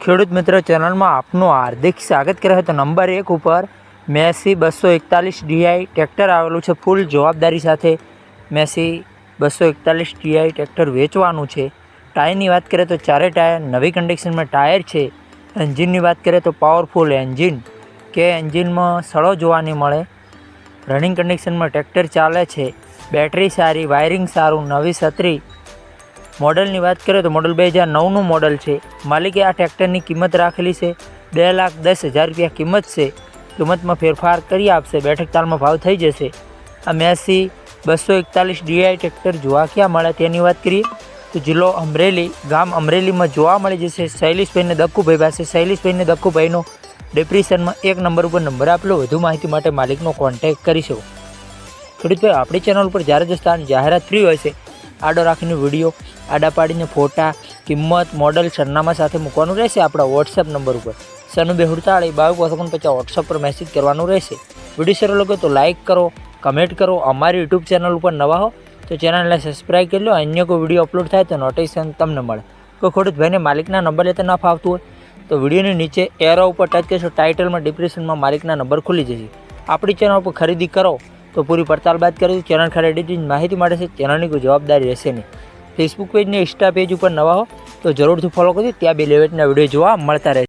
ખેડૂત મિત્ર ચેનલમાં આપનું હાર્દિક સ્વાગત કરે તો નંબર એક ઉપર મેસી બસો એકતાલીસ ડીઆઈ ટ્રેક્ટર આવેલું છે. ફૂલ જવાબદારી સાથે મેસી બસો એકતાલીસ ડીઆઈ ટ્રેક્ટર વેચવાનું છે. ટાયરની વાત કરીએ તો ચારે ટાયર નવી કન્ડિશનમાં ટાયર છે. એન્જિનની વાત કરીએ તો પાવરફુલ એન્જિન કે એન્જિનમાં સડો જોવા નહીં મળે. રનિંગ કન્ડિશનમાં ટ્રેક્ટર ચાલે છે. બેટરી સારી, વાયરિંગ સારું, નવી છત્રી મોડલની વાત કરીએ તો મોડલ બે હજાર નવનું મોડલ છે. માલિકે આ ટ્રેક્ટરની કિંમત રાખેલી છે. બે લાખ દસ હજાર રૂપિયા કિંમત છે. કિંમતમાં ફેરફાર કરી આપશે. બેઠક તાલમાં ભાવ થઈ જશે. આ મેસી બસો એકતાલીસ ડીઆઈ ટ્રેક્ટર જોવા ક્યાં મળે તેની વાત કરીએ તો જિલ્લો અમરેલી, ગામ અમરેલીમાં જોવા મળી જશે. શૈલેષભાઈને દક્કુભાઈ પાસે. શૈલેષભાઈને દક્કુભાઈનો ડિપ્રેશનમાં એક નંબર ઉપર નંબર આપેલો. વધુ માહિતી માટે માલિકનો કોન્ટેક્ટ કરી શકો. ખેડૂતભાઈ, આપણી ચેનલ ઉપર જ્યારે જ સ્થાન જાહેરાત ફ્રી હોય છે આડો રાખીને વીડિયો આડા પાડીને ફોટા, કિંમત મોડલ સરનામા સાથે મૂકવાનું રહેશે આપણા વોટ્સએપ નંબર ઉપર. સનુ બે હુડતાળી બાવીસ ઓગણ પચાસ વોટ્સઅપ પર મેસેજ કરવાનું રહેશે. વીડિયો સારો લાગે તો લાઇક કરો કમેન્ટ કરો, અમારી યુટ્યુબ ચેનલ ઉપર નવા હો, તો ચેનલને સબસ્ક્રાઈબ કરી લો, અન્ય કોઈ વીડિયો અપલોડ થાય તો નોટિફિકેશન તમને મળે. કોઈ ખેડૂતભાઈને માલિકના નંબર લેતા ના ફાવતું હોય, તો વિડીયોની નીચે એરો ઉપર ટચ કરશો ટાઇટલમાં ડિપ્રેશનમાં માલિકના નંબર ખુલી જશે. આપણી ચેનલ ઉપર ખરીદી કરો તો પૂરી પડતાલ બાદ કરી ચેનલ ખાલી એડિટિંગ માહિતી માટે છે. ચેનલની કોઈ જવાબદારી રહેશે નહીં. ફેસબુક પેજ ને ઇન્સ્ટા પેજ ઉપર નવા હો, તો જરૂરથી ફોલો કરજો. ત્યાં બે લેવેટના વીડિયો જોવા મળતા રહેશે.